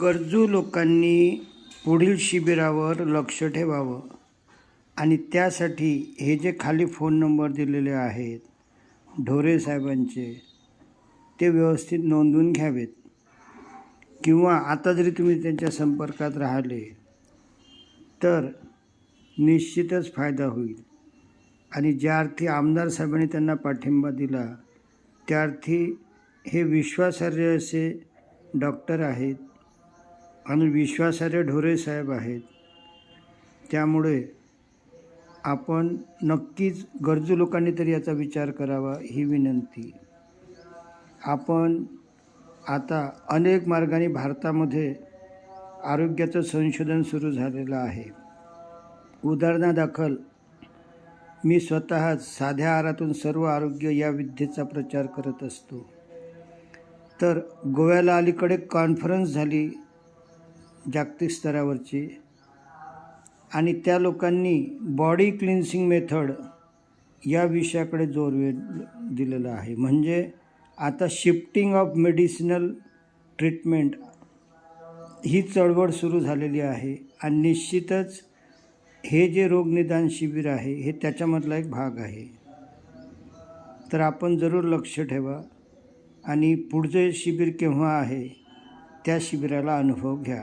गरजू लोकांनी पुढील शिबिरावर लक्ष ठेवावं आणि त्यासाठी हे जे खाली फोन नंबर दिलेले आहेत ढोरे साहेबांचे ते व्यवस्थित नोंदवून घ्यावेत. किंवा आता जरी तुम्ही त्यांच्या संपर्कात राहिले तर निश्चितच फायदा होईल. आणि ज्या अर्थी आमदार साहेबांनी त्यांना पाठिंबा दिला त्या अर्थी हे विश्वासार्ह असे डॉक्टर आहेत आणि विश्वासार्ह ढोरे साहेब आहेत. त्यामुळे आपण नक्कीच गरजू लोकांनी तरी याचा विचार करावा ही विनंती. आपण आता अनेक मार्गाने भारतामध्ये आरोग्याचं संशोधन सुरू झालेलं आहे. उदाहरणादाखल मी स्वतः साध्या आहारातून सर्व आरोग्य या विद्येचा प्रचार करत असतो. तर गोव्याला अलीकडे कॉन्फरन्स झाली जागतिक स्तरावरची आणि त्या लोकांनी बॉडी क्लिन्सिंग मेथड या विषयाकडे जोर वे दिलेला आहे. म्हणजे आता शिफ्टिंग ऑफ मेडिसिनल ट्रीटमेंट ही चळवळ सुरू झालेली आहे आणि निश्चितच हे जे रोगनिदान शिबिर आहे हे त्याच्यामधला एक भाग आहे. तर आपण जरूर लक्ष ठेवा आणि पुढचे शिबिर केव्हा आहे त्या शिबिराला अनुभव घ्या.